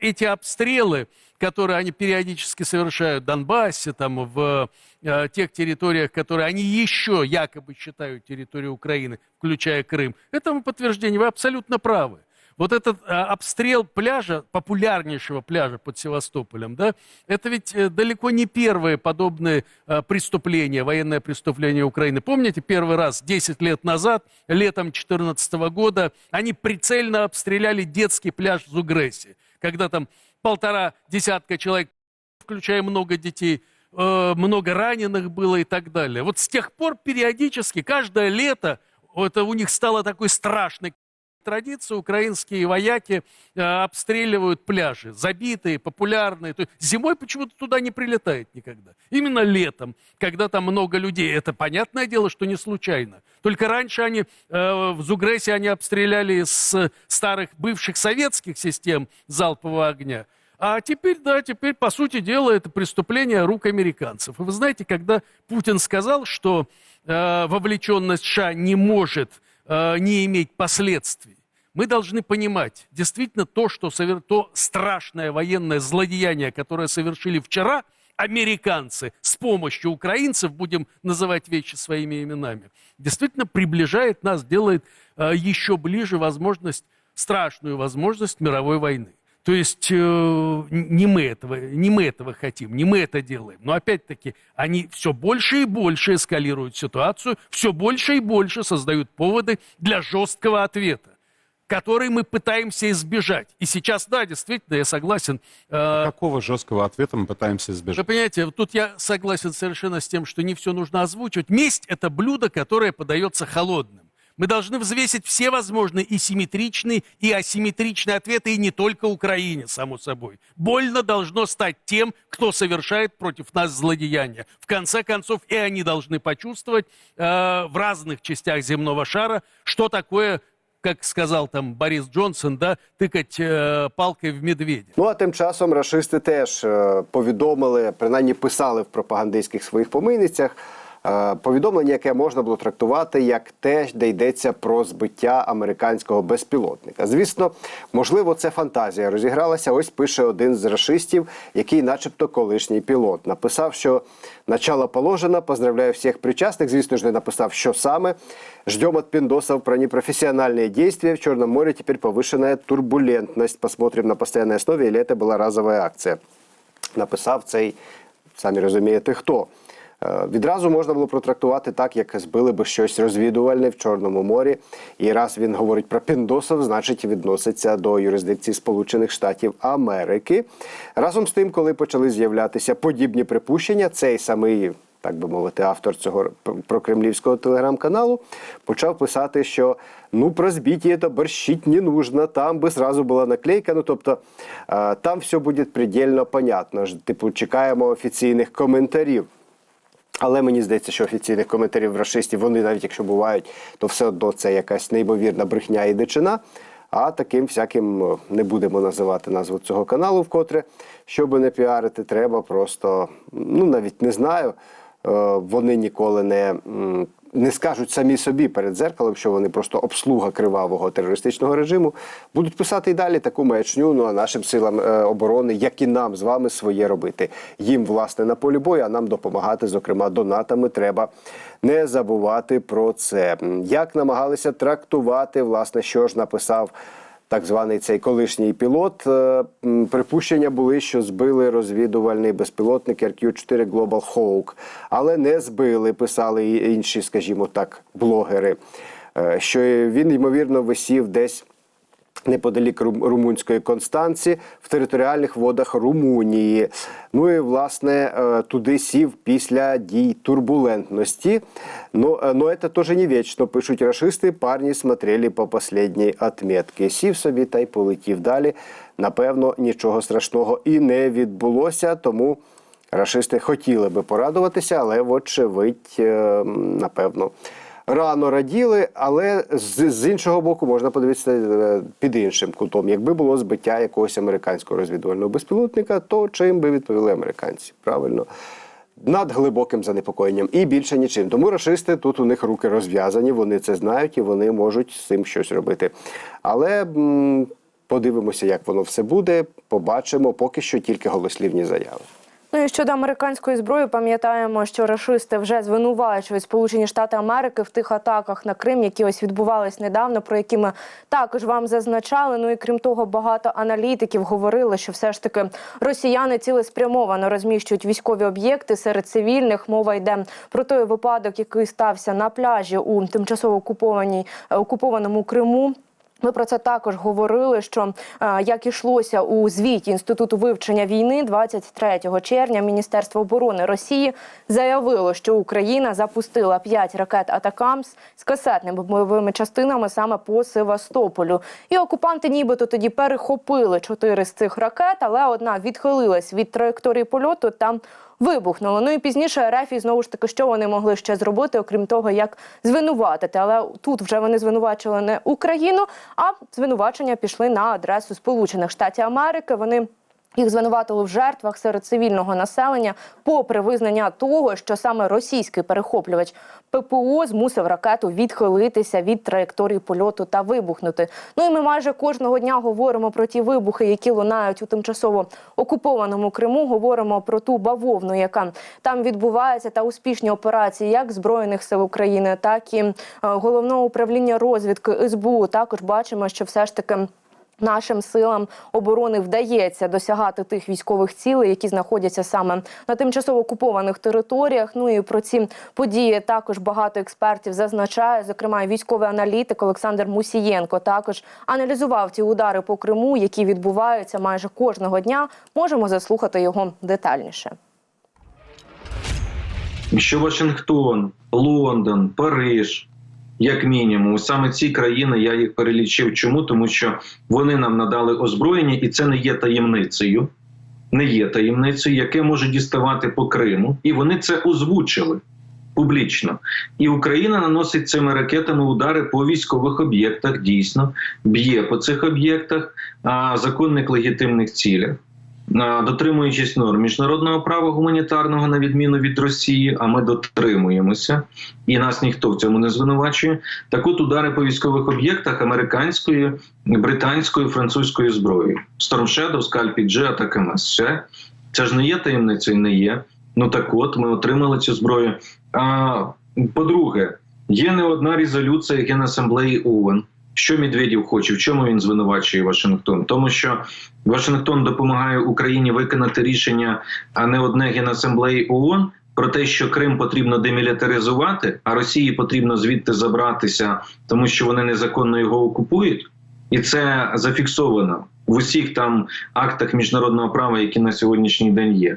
эти обстрелы, которые они периодически совершают в Донбассе, там, в э, тех территориях, которые они еще якобы считают территорией Украины, включая Крым, этому подтверждение. Вы абсолютно правы. Вот этот а, обстрел пляжа, популярнейшего пляжа под Севастополем, да, это ведь э, далеко не первые подобные а, преступления, военное преступление Украины. Помните, первый раз 10 лет назад, летом 2014 года, они прицельно обстреляли детский пляж в Зугрессе, когда там полтора десятка человек, включая много детей, э, много раненых было и так далее. Вот с тех пор периодически, каждое лето, это у них стало такой страшной традиция, украинские вояки э, обстреливают пляжи, забитые, популярные. То есть зимой почему-то туда не прилетает никогда. Именно летом, когда там много людей. Это понятное дело, что не случайно. Только раньше они э, в Зугресе они обстреляли с старых бывших советских систем залпового огня. А теперь, да, теперь, по сути дела, это преступление рук американцев. И вы знаете, когда Путин сказал, что э, вовлеченность США не может э, не иметь последствий, мы должны понимать, действительно, то, что совер... то страшное военное злодеяние, которое совершили вчера американцы с помощью украинцев, будем называть вещи своими именами, действительно приближает нас, делает э, еще ближе возможность, страшную возможность мировой войны. То есть э, не, мы этого, не мы этого хотим, не мы это делаем. Но опять-таки они все больше и больше эскалируют ситуацию, все больше и больше создают поводы для жесткого ответа который мы пытаемся избежать. И сейчас, да, действительно, я согласен. э, Какого жесткого ответа мы пытаемся Вы избежать? понимаете, вот тут я согласен совершенно с тем, что не все нужно озвучивать. Месть – это блюдо, которое подается холодным. Мы должны взвесить все возможные и симметричные, и асимметричные ответы, и не только Украине, само собой. Больно должно стать тем, кто совершает против нас злодеяния. В конце концов, и они должны почувствовать э, в разных частях земного шара, что такое как сказав там Борис Джонсон, да, тикать е, палки в медведя. Ну а тим часом рашисти теж е, повідомили, принаймні писали в пропагандистських своїх помийницях. е, Повідомлення, яке можна було трактувати як те, де йдеться про збиття американського безпілотника. Звісно, можливо, це фантазія розігралася. Ось пише один з рашистів, який, начебто, колишній пілот. Написав, що начало положено, поздравляю всіх причастних. Звісно ж, не написав, що саме. Ждем от пиндосов про непрофессиональные действия. В Черном море теперь повышенная турбулентность. Посмотрим на постоянной основе, или это была разовая акция. Написав цей, самі розумієте, хто. Е, Відразу можна було протрактувати так, як збили би щось розвідувальне в Чорному морі. І раз він говорить про піндосов, значить відноситься до юрисдикції Сполучених Штатів Америки. Разом з тим, коли почали з'являтися подібні припущення, цей самий. Так би мовити, автор цього прокремлівського телеграм-каналу почав писати, що ну про збиття це борщить не нужно, там би зразу була наклейка. Ну тобто е, там все буде предельно понятно. Типу, чекаємо офіційних коментарів. Але мені здається, що офіційних коментарів расистів, вони навіть якщо бувають, то все одно це якась неймовірна брехня і дичина. А таким всяким е, не будемо називати назву цього каналу вкотре. Щоб не піарити, треба просто, ну навіть не знаю. Е, Вони ніколи не, не скажуть самі собі перед дзеркалом, що вони просто обслуга кривавого терористичного режиму. Будуть писати і далі таку маячню. Ну а нашим силам е, оборони, як і нам з вами, своє робити. Їм власне на полі бою, а нам допомагати, зокрема, донатами. Треба не забувати про це. Як намагалися трактувати, власне, що ж написав. Так званий цей колишній пілот. Е, Припущення були, що збили розвідувальний безпілотник RQ-4 Global Hawk, але не збили, писали інші, скажімо так, блогери. Е, Що він ймовірно висів десь неподалік Рум- румунської Констанці в територіальних водах Румунії. Ну і власне е, туди сів після дій турбулентності. Ну, е, но це теж не вічно, пишуть рашисти. Парні смотрели по последній отметці. Сів собі та й полетів далі. Напевно, нічого страшного і не відбулося, тому. Рашисти хотіли би порадуватися, але, вочевидь, е, напевно, рано раділи. Але з, з іншого боку можна подивитися е, під іншим кутом. Якби було збиття якогось американського розвідувального безпілотника, то чим би відповіли американці? Правильно. Над глибоким занепокоєнням і більше нічим. Тому рашисти тут у них руки розв'язані, вони це знають і вони можуть з цим щось робити. Але м, Подивимося, як воно все буде. Побачимо поки що тільки голослівні заяви. Ну і щодо американської зброї, пам'ятаємо, що рашисти вже звинувачують Сполучені Штати Америки в тих атаках на Крим, які ось відбувались недавно, про які ми також вам зазначали. Ну і крім того, багато аналітиків говорили, що все ж таки росіяни цілеспрямовано розміщують військові об'єкти серед цивільних. Мова йде про той випадок, який стався на пляжі у тимчасово окупованій е, окупованому Криму. Ми про це також говорили. Що е, як ішлося у звіті інституту вивчення війни, 23 червня Міністерство оборони Росії заявило, що Україна запустила 5 ракет Атакамс з касетними бойовими частинами саме по Севастополю. І окупанти, нібито тоді перехопили чотири з цих ракет, але одна відхилилась від траєкторії польоту та вибухнуло. Ну і пізніше РФ знову ж таки, що вони могли ще зробити, окрім того, як звинуватити. Але тут вже вони звинувачили не Україну, а звинувачення пішли на адресу Сполучених Штатів Америки. Вони їх звинуватили в жертвах серед цивільного населення, попри визнання того, що саме російський перехоплювач ППО змусив ракету відхилитися від траєкторії польоту та вибухнути. Ну і ми майже кожного дня говоримо про ті вибухи, які лунають у тимчасово окупованому Криму. Говоримо про ту бавовну, яка там відбувається, та успішні операції як збройних сил України, так і е, головного управління розвідки СБУ. Також бачимо, що все ж таки. Нашим силам оборони вдається досягати тих військових цілей, які знаходяться саме на тимчасово окупованих територіях. Ну і про ці події також багато експертів зазначає. Зокрема, військовий аналітик Олександр Мусієнко також аналізував ті удари по Криму, які відбуваються майже кожного дня. Можемо заслухати його детальніше. що Вашингтон, Лондон, Париж, як мінімум, саме ці країни я їх перелічив. Чому? Тому що вони нам надали озброєння, і це не є таємницею, не є таємницею, яке може діставати по Криму, і вони це озвучили. Публічно і Україна наносить цими ракетами удари по військових об'єктах. Дійсно б'є по цих об'єктах а, законних легітимних цілях дотримуючись норм міжнародного права гуманітарного на відміну від Росії, а ми дотримуємося, і нас ніхто в цьому не звинувачує. Так от удари по військових об'єктах американської, британської, французької зброї Storm Shadow, Scalp G, MS. Все це ж не є таємницею, не є. Ну так от ми отримали цю зброю. А по-друге, є не одна резолюція Генасамблеї ООН. Що Медведєв хоче, в чому він звинувачує Вашингтон? Тому що Вашингтон допомагає Україні виконати рішення, а не одне генасамблеї ООН про те, що Крим потрібно демілітаризувати, а Росії потрібно звідти забратися, тому що вони незаконно його окупують, і це зафіксовано в усіх там актах міжнародного права, які на сьогоднішній день є.